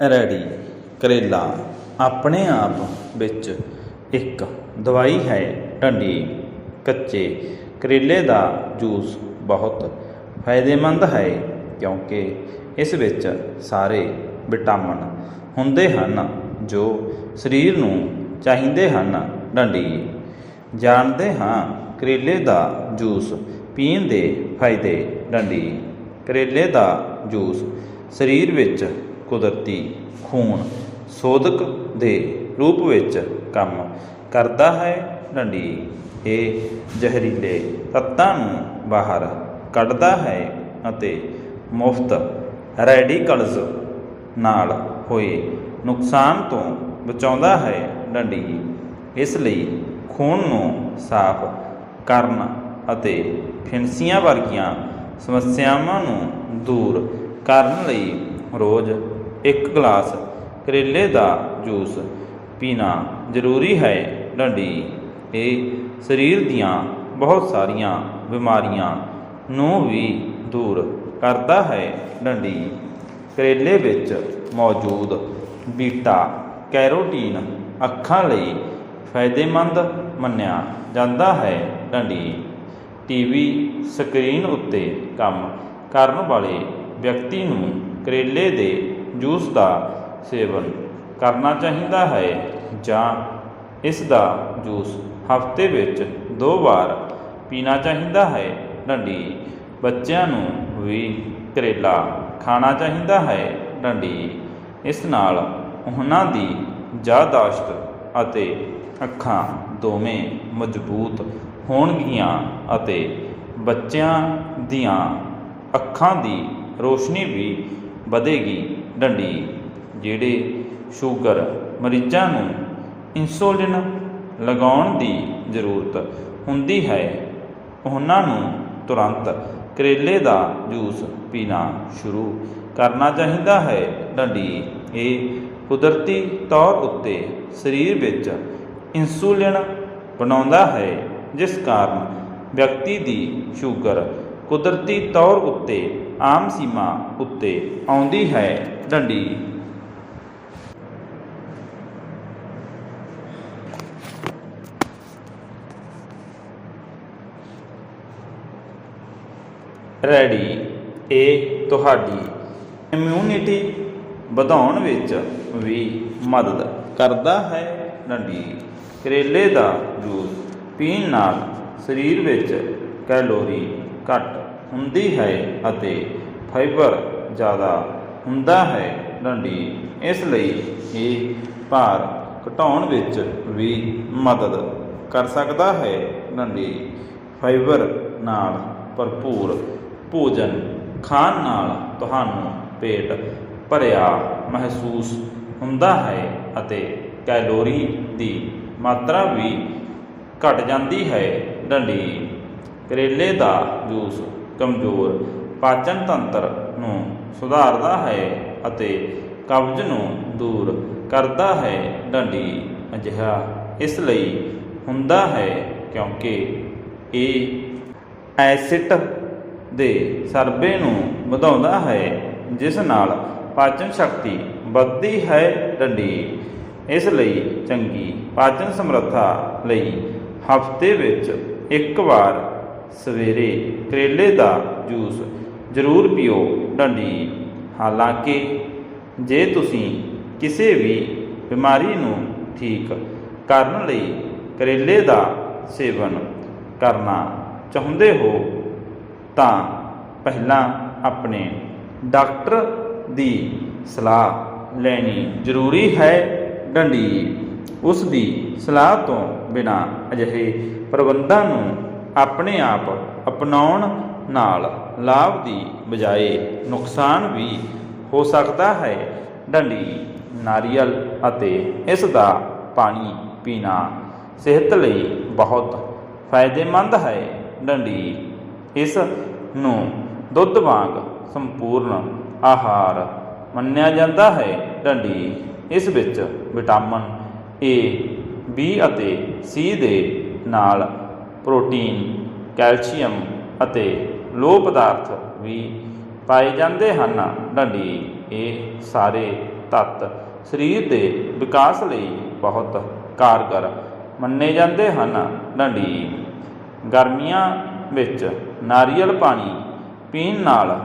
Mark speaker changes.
Speaker 1: Ready, ਕਰੇਲਾ ਆਪਣੇ ਆਪ ਵਿੱਚ ਇੱਕ ਦਵਾਈ ਹੈ ਡੰਡੀ ਕੱਚੇ ਕਰੇਲੇ ਦਾ ਜੂਸ ਬਹੁਤ ਫਾਇਦੇਮੰਦ ਹੈ, ਕਿਉਂਕਿ ਇਸ ਵਿੱਚ ਸਾਰੇ ਵਿਟਾਮਿਨ ਹੁੰਦੇ ਹਨ ਜੋ ਸਰੀਰ ਨੂੰ ਚਾਹੀਦੇ ਹਨ ਡੰਡੀ ਜਾਣਦੇ ਹਾਂ ਕਰੇਲੇ ਦਾ ਜੂਸ ਪੀਣ ਦੇ ਫਾਇਦੇ ਡੰਡੀ ਕਰੇਲੇ ਦਾ ਜੂਸ ਸਰੀਰ ਵਿੱਚ ਕੁਦਰਤੀ ਖੂਨ ਸੋਧਕ ਦੇ ਰੂਪ ਵਿੱਚ ਕੰਮ ਕਰਦਾ ਹੈ। ਡੰਡੀ, ਇਹ ਜ਼ਹਿਰੀਲੇ ਤੱਤਾਂ ਨੂੰ ਬਾਹਰ ਕੱਢਦਾ ਹੈ ਅਤੇ ਮੁਫਤ ਰੈਡੀਕਲਸ ਨਾਲ ਹੋਏ ਨੁਕਸਾਨ ਤੋਂ ਬਚਾਉਂਦਾ ਹੈ। ਡੰਡੀ, ਇਸ ਲਈ ਖੂਨ ਨੂੰ ਸਾਫ਼ ਕਰਨ ਅਤੇ ਫਿਣਸੀਆਂ ਵਰਗੀਆਂ ਸਮੱਸਿਆਵਾਂ ਨੂੰ ਦੂਰ ਕਰਨ ਲਈ ਰੋਜ਼ ਇੱਕ ਗਲਾਸ ਕਰੇਲੇ ਦਾ ਜੂਸ ਪੀਣਾ ਜ਼ਰੂਰੀ ਹੈ। ਡੰਡੀ, ਇਹ ਸਰੀਰ ਦੀਆਂ ਬਹੁਤ ਸਾਰੀਆਂ ਬਿਮਾਰੀਆਂ ਨੂੰ ਵੀ ਦੂਰ ਕਰਦਾ ਹੈ। ਡੰਡੀ, ਕਰੇਲੇ ਵਿੱਚ ਮੌਜੂਦ ਬੀਟਾ ਕੈਰੋਟੀਨ ਅੱਖਾਂ ਲਈ ਫਾਇਦੇਮੰਦ ਮੰਨਿਆ ਜਾਂਦਾ ਹੈ। ਢੰਡੀ ਟੀਵੀ ਸਕਰੀਨ ਉੱਤੇ ਕੰਮ ਕਰਨ ਵਾਲੇ ਵਿਅਕਤੀ ਨੂੰ ਕਰੇਲੇ ਦੇ ਜੂਸ ਦਾ ਸੇਵਨ ਕਰਨਾ ਚਾਹੀਦਾ ਹੈ ਜਾਂ ਇਸ ਦਾ ਜੂਸ ਹਫ਼ਤੇ ਵਿੱਚ ਦੋ ਵਾਰ ਪੀਣਾ ਚਾਹੀਦਾ ਹੈ? ਡੰਡੀ, ਬੱਚਿਆਂ ਨੂੰ ਵੀ ਕਰੇਲਾ ਖਾਣਾ ਚਾਹੀਦਾ ਹੈ। ਡੰਡੀ, ਇਸ ਨਾਲ ਉਹਨਾਂ ਦੀ ਯਾਦਾਸ਼ਤ ਅਤੇ ਅੱਖਾਂ ਦੋਵੇਂ ਮਜ਼ਬੂਤ ਹੋਣਗੀਆਂ ਅਤੇ ਬੱਚਿਆਂ ਦੀਆਂ ਅੱਖਾਂ ਦੀ ਰੋਸ਼ਨੀ ਵੀ ਵਧੇਗੀ। ਡੰਡੀ ਜਿਹੜੇ ਸ਼ੂਗਰ ਮਰੀਜ਼ਾਂ ਨੂੰ ਇਨਸੂਲਿਨ ਲਗਾਉਣ ਦੀ ਜ਼ਰੂਰਤ ਹੁੰਦੀ ਹੈ, ਉਹਨਾਂ ਨੂੰ ਤੁਰੰਤ ਕਰੇਲੇ ਦਾ ਜੂਸ ਪੀਣਾ ਸ਼ੁਰੂ ਕਰਨਾ ਚਾਹੀਦਾ ਹੈ। ਡੰਡੀ ਇਹ ਕੁਦਰਤੀ ਤੌਰ ਉੱਤੇ ਸਰੀਰ ਵਿੱਚ ਇਨਸੂਲਿਨ ਬਣਾਉਂਦਾ ਹੈ, ਜਿਸ ਕਾਰਨ ਵਿਅਕਤੀ ਦੀ ਸ਼ੂਗਰ ਕੁਦਰਤੀ ਤੌਰ ਉੱਤੇ ਆਮ ਸੀਮਾ ਉੱਤੇ ਆਉਂਦੀ ਹੈ। ਡੰਡੀ ਰੈਡੀ, ਇਹ ਤੁਹਾਡੀ ਇਮਿਊਨਿਟੀ ਵਧਾਉਣ ਵਿੱਚ ਵੀ ਮਦਦ ਕਰਦਾ ਹੈ ਡੰਡੀ ਕਰੇਲੇ ਦਾ ਜੂਸ ਪੀਣ ਨਾਲ ਸਰੀਰ ਵਿੱਚ ਕੈਲੋਰੀ ਘੱਟ ਹੁੰਦੀ ਹੈ ਅਤੇ ਫਾਈਬਰ ਜ਼ਿਆਦਾ ਹੁੰਦਾ ਹੈ ਡੰਡੀ। ਇਸ ਲਈ ਇਹ ਭਾਰ ਘਟਾਉਣ ਵਿੱਚ ਵੀ ਮਦਦ ਕਰ ਸਕਦਾ ਹੈ ਡੰਡੀ। ਫਾਈਬਰ ਨਾਲ ਭਰਪੂਰ ਭੋਜਨ ਖਾਣ ਨਾਲ ਤੁਹਾਨੂੰ ਪੇਟ ਭਰਿਆ ਮਹਿਸੂਸ ਹੁੰਦਾ ਹੈ ਅਤੇ ਕੈਲੋਰੀ ਦੀ ਮਾਤਰਾ ਵੀ ਘਟ ਜਾਂਦੀ ਹੈ ਡੰਡੀ। ਕਰੇਲੇ ਦਾ ਜੂਸ ਕਮਜ਼ੋਰ ਪਾਚਨ ਤੰਤਰ ਨੂੰ ਸੁਧਾਰਦਾ ਹੈ ਅਤੇ ਕਬਜ਼ ਨੂੰ ਦੂਰ ਕਰਦਾ ਹੈ ਢੰਡੀ ਅਜਿਹਾ ਇਸ ਲਈ ਹੁੰਦਾ ਹੈ ਕਿਉਂਕਿ ਇਹ ਐਸਿਡ ਦੇ ਸਰਬੇ ਨੂੰ ਵਧਾਉਂਦਾ ਹੈ, ਜਿਸ ਨਾਲ ਪਾਚਨ ਸ਼ਕਤੀ ਵੱਧਦੀ ਹੈ ਡੰਡੀ। ਇਸ ਲਈ ਚੰਗੀ ਪਾਚਨ ਸਮਰੱਥਾ ਲਈ ਹਫ਼ਤੇ ਵਿੱਚ ਇੱਕ ਵਾਰ ਸਵੇਰੇ ਕਰੇਲੇ ਦਾ ਜੂਸ ਜ਼ਰੂਰ ਪੀਓ ਡੰਡੀ। ਹਾਲਾਂਕਿ, ਜੇ ਤੁਸੀਂ ਕਿਸੇ ਵੀ ਬਿਮਾਰੀ ਨੂੰ ਠੀਕ ਕਰਨ ਲਈ ਕਰੇਲੇ ਦਾ ਸੇਵਨ ਕਰਨਾ ਚਾਹੁੰਦੇ ਹੋ, ਤਾਂ ਪਹਿਲਾਂ ਆਪਣੇ ਡਾਕਟਰ ਦੀ ਸਲਾਹ ਲੈਣੀ ਜ਼ਰੂਰੀ ਹੈ ਡੰਡੀ। ਉਸ ਦੀ ਸਲਾਹ ਤੋਂ ਬਿਨਾ ਅਜਿਹੇ ਪ੍ਰਬੰਧਾਂ ਨੂੰ ਆਪਣੇ ਆਪ ਅਪਣਾਉਣ ਨਾਲ ਲਾਭ ਦੀ ਬਜਾਏ ਨੁਕਸਾਨ ਵੀ ਹੋ ਸਕਦਾ ਹੈ। ਡੰਡੀ, ਨਾਰੀਅਲ ਅਤੇ ਇਸ ਦਾ ਪਾਣੀ ਪੀਣਾ ਸਿਹਤ ਲਈ ਬਹੁਤ ਫਾਇਦੇਮੰਦ ਹੈ। ਡੰਡੀ, ਇਸ ਨੂੰ ਦੁੱਧ ਵਾਂਗ ਸੰਪੂਰਨ ਆਹਾਰ ਮੰਨਿਆ ਜਾਂਦਾ ਹੈ। ਡੰਡੀ, ਇਸ ਵਿੱਚ ਵਿਟਾਮਿਨ ਏ ਬੀ ਅਤੇ ਸੀ ਦੇ ਨਾਲ ਪ੍ਰੋਟੀਨ, ਕੈਲਸ਼ੀਅਮ ਅਤੇ ਲੋਹ ਪਦਾਰਥ ਵੀ ਪਾਏ ਜਾਂਦੇ ਹਨ। ਡੰਡੀ, ਇਹ ਸਾਰੇ ਤੱਤ ਸਰੀਰ ਦੇ ਵਿਕਾਸ ਲਈ ਬਹੁਤ ਕਾਰਗਰ ਮੰਨੇ ਜਾਂਦੇ ਹਨ। ਡੰਡੀ, ਗਰਮੀਆਂ ਵਿੱਚ ਨਾਰੀਅਲ ਪਾਣੀ ਪੀਣ ਨਾਲ